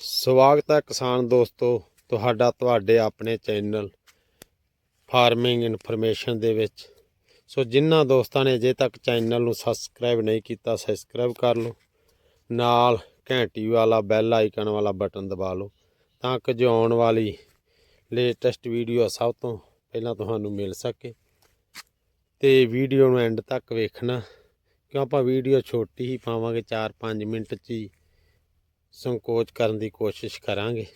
ਸਵਾਗਤ ਹੈ ਕਿਸਾਨ ਦੋਸਤੋ, ਤੁਹਾਡਾ, ਤੁਹਾਡੇ ਆਪਣੇ ਚੈਨਲ ਫਾਰਮਿੰਗ ਇਨਫੋਰਮੇਸ਼ਨ ਦੇ ਵਿੱਚ। ਸੋ ਜਿਨ੍ਹਾਂ ਦੋਸਤਾਂ ਨੇ ਅਜੇ ਤੱਕ ਚੈਨਲ ਨੂੰ ਸਬਸਕ੍ਰਾਈਬ ਨਹੀਂ ਕੀਤਾ ਸਬਸਕ੍ਰਾਈਬ ਕਰ ਲਓ। ਨਾਲ ਘੰਟੀ ਵਾਲਾ ਬੈਲ ਆਈਕਨ ਵਾਲਾ ਬਟਨ ਦਬਾ ਲਓ, ਤਾਂ ਕਿ ਜੋ ਆਉਣ ਵਾਲੀ ਲੇਟੈਸਟ ਵੀਡੀਓ ਸਭ ਤੋਂ ਪਹਿਲਾਂ ਤੁਹਾਨੂੰ ਮਿਲ ਸਕੇ। ਤੇ ਵੀਡੀਓ ਨੂੰ ਐਂਡ ਤੱਕ ਵੇਖਣਾ, ਕਿਉਂ ਆਪਾਂ ਵੀਡੀਓ ਛੋਟੀ ਹੀ ਪਾਵਾਂਗੇ 4-5 ਮਿੰਟ 'ਚ ਹੀ। ਸੰਕੋਚ ਕਰਨ ਦੀ ਕੋਸ਼ਿਸ਼ ਕਰਾਂਗੇ।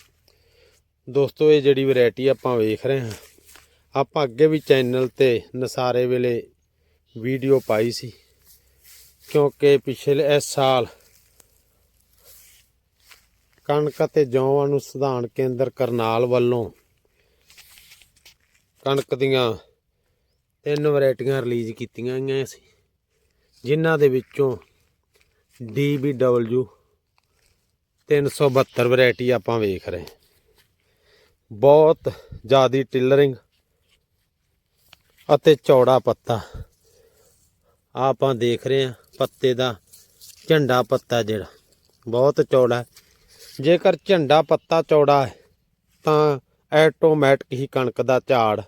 ਦੋਸਤੋ, ਇਹ ਜਿਹੜੀ ਵੈਰਾਈਟੀ ਆਪਾਂ ਵੇਖ ਰਹੇ ਹਾਂ, ਆਪਾਂ ਅੱਗੇ ਵੀ ਚੈਨਲ ਤੇ ਨਸਾਰੇ ਵੇਲੇ ਵੀਡੀਓ ਪਾਈ ਸੀ, ਕਿਉਂਕਿ ਪਿਛਲੇ ਇਸ ਸਾਲ ਕਣਕ ਅਤੇ ਜੌਂ ਅਨੁਸੰਧਾਨ ਕੇਂਦਰ ਕਰਨਾਲ ਵੱਲੋਂ ਕਣਕ ਦੀਆਂ ਤਿੰਨ ਵੈਰਾਈਟੀਆਂ ਰਿਲੀਜ਼ ਕੀਤੀਆਂ ਗਈਆਂ ਸੀ, ਜਿਨ੍ਹਾਂ ਦੇ ਵਿੱਚੋਂ DBW 372 ਵੈਰਾਈਟੀ ਆਪਾਂ ਵੇਖ ਰਹੇ ਬਹੁਤ ਜ਼ਿਆਦੀ ਟਿਲਰਿੰਗ ਅਤੇ ਚੌੜਾ ਪੱਤਾ। ਆਪਾਂ ਦੇਖ ਰਹੇ ਹਾਂ ਪੱਤੇ ਦਾ ਝੰਡਾ ਪੱਤਾ ਜਿਹੜਾ। ਬਹੁਤ ਚੌੜਾ ਜੇਕਰ ਝੰਡਾ ਪੱਤਾ ਚੌੜਾ ਹੈ, ਤਾਂ ਆਟੋਮੈਟਿਕ ਹੀ ਕਣਕ ਦਾ ਝਾੜ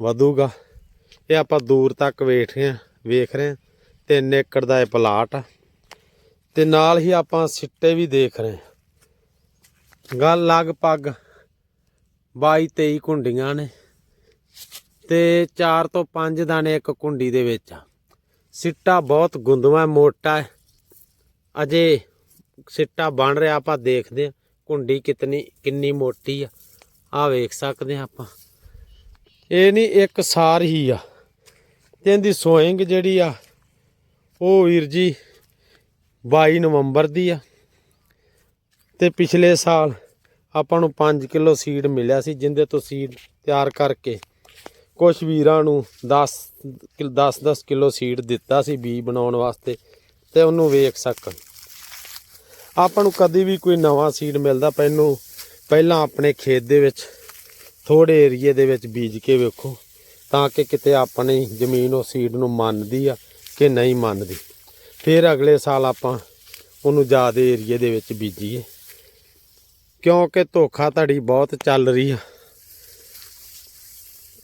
ਵਧੂਗਾ। ਇਹ ਆਪਾਂ ਦੂਰ ਤੱਕ ਵੇਖ ਰਹੇ ਹਾਂ, ਵੇਖ ਰਹੇ ਹਾਂ। ਤਿੰਨ ਏਕੜ ਦਾ ਇਹ ਪਲਾਟ ਆ। ਤੇ ਨਾਲ ਹੀ ਆਪਾਂ ਸਿੱਟੇ ਵੀ ਦੇਖ ਰਹੇ ਹਾਂ। ਗੱਲ ਲਗਭਗ 22 23 ਕੁੰਡੀਆਂ ਨੇ ਤੇ 4 ਤੋਂ 5 ਦਾਣੇ ਇੱਕ ਕੁੰਡੀ ਦੇ ਵਿੱਚ ਆ। ਸਿੱਟਾ ਬਹੁਤ ਗੁੰਦਵਾ ਮੋਟਾ ਹੈ। ਅਜੇ ਸਿੱਟਾ ਬਣ ਰਿਹਾ, ਆਪਾਂ ਦੇਖਦੇ ਹਾਂ ਕੁੰਡੀ ਕਿਤਨੀ, ਕਿੰਨੀ ਮੋਟੀ ਆ। ਆ ਵੇਖ ਸਕਦੇ ਹਾਂ ਆਪਾਂ। ਇਹ ਨਹੀਂ, ਇੱਕ ਸਾਰ ਹੀ ਆ। ਤੇ ਇਹਦੀ ਸੋਇੰਗ ਜਿਹੜੀ ਆ, ਉਹ ਵੀਰ ਜੀ 22 ਨਵੰਬਰ ਦੀ ਆ। ਤੇ ਪਿਛਲੇ ਸਾਲ ਆਪਾਂ ਨੂੰ 5 ਕਿਲੋ ਸੀਡ ਮਿਲਿਆ ਸੀ, ਜਿੰਦੇ ਤੋਂ ਸੀਡ ਤਿਆਰ ਕਰਕੇ ਕੁਝ ਵੀਰਾਂ ਨੂੰ 10 10 10 ਕਿਲੋ ਸੀਡ ਦਿੱਤਾ ਸੀ ਬੀ ਬਣਾਉਣ ਵਾਸਤੇ, ਤੇ ਉਹਨੂੰ ਵੇਖ ਸਕਣ। ਆਪਾਂ ਨੂੰ ਕਦੀ ਵੀ ਕੋਈ ਨਵਾਂ ਸੀਡ ਮਿਲਦਾ ਪਹਿਨੂੰ ਪਹਿਲਾਂ ਆਪਣੇ ਖੇਤ ਦੇ ਵਿੱਚ ਥੋੜੇ ਏਰੀਏ ਦੇ ਵਿੱਚ ਬੀਜ ਕੇ ਵੇਖੋ, ਤਾਂ ਕਿ ਕਿਤੇ ਆਪਣੀ ਜ਼ਮੀਨ ਉਹ ਸੀਡ ਨੂੰ ਮੰਨਦੀ ਆ ਕਿ ਨਹੀਂ ਮੰਨਦੀ। ਫਿਰ ਅਗਲੇ ਸਾਲ ਆਪਾਂ ਉਹਨੂੰ ਜ਼ਿਆਦਾ ਏਰੀਏ ਦੇ ਵਿੱਚ ਬੀਜੀਏ। ਕਿਉਂਕਿ ਧੋਖਾਧੜੀ ਬਹੁਤ ਚੱਲ ਰਹੀ ਆ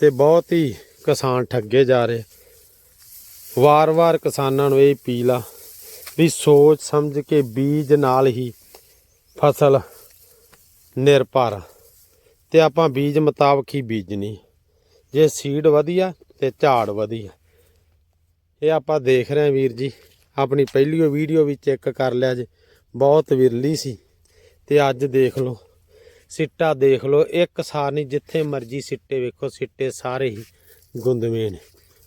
ਤੇ ਬਹੁਤ ਹੀ ਕਿਸਾਨ ਠੱਗੇ ਜਾ ਰਹੇ। ਵਾਰ-ਵਾਰ ਕਿਸਾਨਾਂ ਨੂੰ ਇਹ ਅਪੀਲ ਆ ਵੀ ਸੋਚ ਸਮਝ ਕੇ ਬੀਜ ਨਾਲ ਹੀ ਫਸਲ ਨਿਰਭਰ ਆ। ਤੇ ਆਪਾਂ ਬੀਜ ਮੁਤਾਬਕ ਹੀ ਬੀਜਣੀ। ਜੇ ਸੀਡ ਵਧੀਆ ਤੇ ਝਾੜ ਵਧੀਆ। ਇਹ ਆਪਾਂ ਦੇਖ ਰਹੇ ਹਾਂ ਵੀਰ ਜੀ। ਆਪਣੀ ਪਹਿਲੀ ਵੀਡੀਓ ਵੀ ਚੈੱਕ ਕਰ ਲਿਆ ਜੇ। ਬਹੁਤ ਵਿਰਲੀ ਸੀ। ਤੇ ਅੱਜ ਦੇਖ ਲਓ। ਸਿੱਟਾ ਦੇਖ ਲਓ। ਇੱਕ ਸਾਰ ਨਹੀਂ, ਜਿੱਥੇ ਮਰਜ਼ੀ ਸਿੱਟੇ ਵੇਖੋ। ਸਿੱਟੇ ਸਾਰੇ ਹੀ ਗੁੰਦਵੇਂ ਨੇ।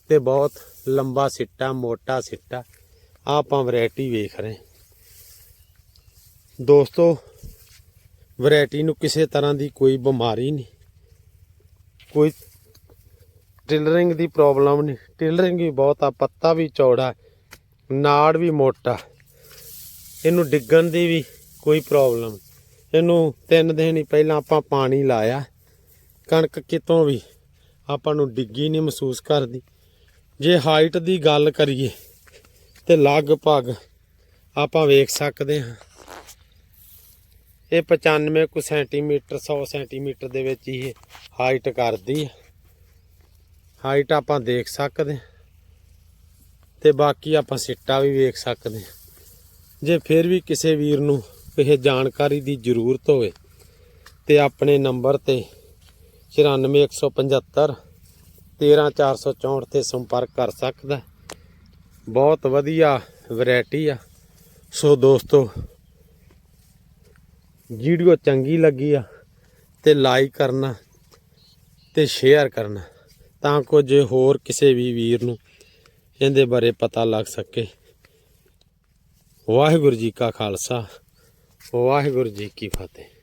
ਤੇ ਬਹੁਤ ਲੰਬਾ ਸਿੱਟਾ, ਮੋਟਾ ਸਿੱਟਾ। ਆਪਾਂ ਵੈਰਾਈਟੀ ਵੇਖ ਰਹੇ ਦੋਸਤੋ, ਵੈਰਾਈਟੀ ਨੂੰ ਕਿਸੇ ਤਰ੍ਹਾਂ ਦੀ ਕੋਈ ਬਿਮਾਰੀ ਨਹੀਂ। ਕੋਈ ਟਿਲਰਿੰਗ ਦੀ ਪ੍ਰੋਬਲਮ ਨਹੀਂ। ਟਿਲਰਿੰਗ ਵੀ ਬਹੁਤ ਆ, ਪੱਤਾ ਵੀ ਚੌੜਾ। ਨਾੜ ਵੀ ਮੋਟਾ। ਇਹਨੂੰ ਡਿੱਗਣ ਦੀ ਵੀ ਕੋਈ ਪ੍ਰੋਬਲਮ ਇਹਨੂੰ ਤਿੰਨ ਦਿਨ ਹੀ ਪਹਿਲਾਂ ਆਪਾਂ ਪਾਣੀ ਲਾਇਆ। ਕਣਕ ਕਿਤੋਂ ਵੀ ਆਪਾਂ ਨੂੰ ਡਿੱਗੀ ਨਹੀਂ ਮਹਿਸੂਸ ਕਰਦੀ। ਜੇ ਹਾਈਟ ਦੀ ਗੱਲ ਕਰੀਏ ਤੇ ਲਗਭਗ ਆਪਾਂ ਵੇਖ ਸਕਦੇ ਹਾਂ। ਇਹ 95 ਕੁ ਸੈਂਟੀਮੀਟਰ 100 ਸੈਂਟੀਮੀਟਰ ਦੇ ਵਿੱਚ ਹੀ ਹਾਈਟ ਕਰਦੀ ਹੈ ਹਾਈਟ ਆਪਾਂ ਦੇਖ ਸਕਦੇ ਹਾਂ। ਤੇ ਬਾਕੀ ਆਪਾਂ ਸਿੱਟਾ ਵੀ ਵੇਖ ਸਕਦੇ ਹਾਂ। ਜੇ ਫਿਰ ਵੀ ਕਿਸੇ ਵੀਰ ਨੂੰ ਕਿਸੇ ਜਾਣਕਾਰੀ ਦੀ ਜ਼ਰੂਰਤ ਹੋਵੇ ਤੇ ਆਪਣੇ ਨੰਬਰ ਤੇ 94175 13464 ਤੇ ਸੰਪਰਕ ਕਰ ਸਕਦਾ ਬਹੁਤ ਵਧੀਆ ਵੈਰਾਈਟੀ ਆ। ਸੋ ਦੋਸਤੋ, ਵੀਡੀਓ ਚੰਗੀ ਲੱਗੀ ਆ ਤੇ ਲਾਈਕ ਕਰਨਾ ਤੇ ਸ਼ੇਅਰ ਕਰਨਾ ਤਾਂ ਕਿ ਜੇ ਹੋਰ ਕਿਸੇ ਵੀ ਵੀਰ ਨੂੰ ਇਹਦੇ ਬਾਰੇ ਪਤਾ ਲੱਗ ਸਕੇ। ਵਾਹਿਗੁਰੂ ਜੀ ਕਾ ਖਾਲਸਾ ਵਾਹਿਗੁਰੂ ਜੀ ਕੀ ਫਤਿਹ।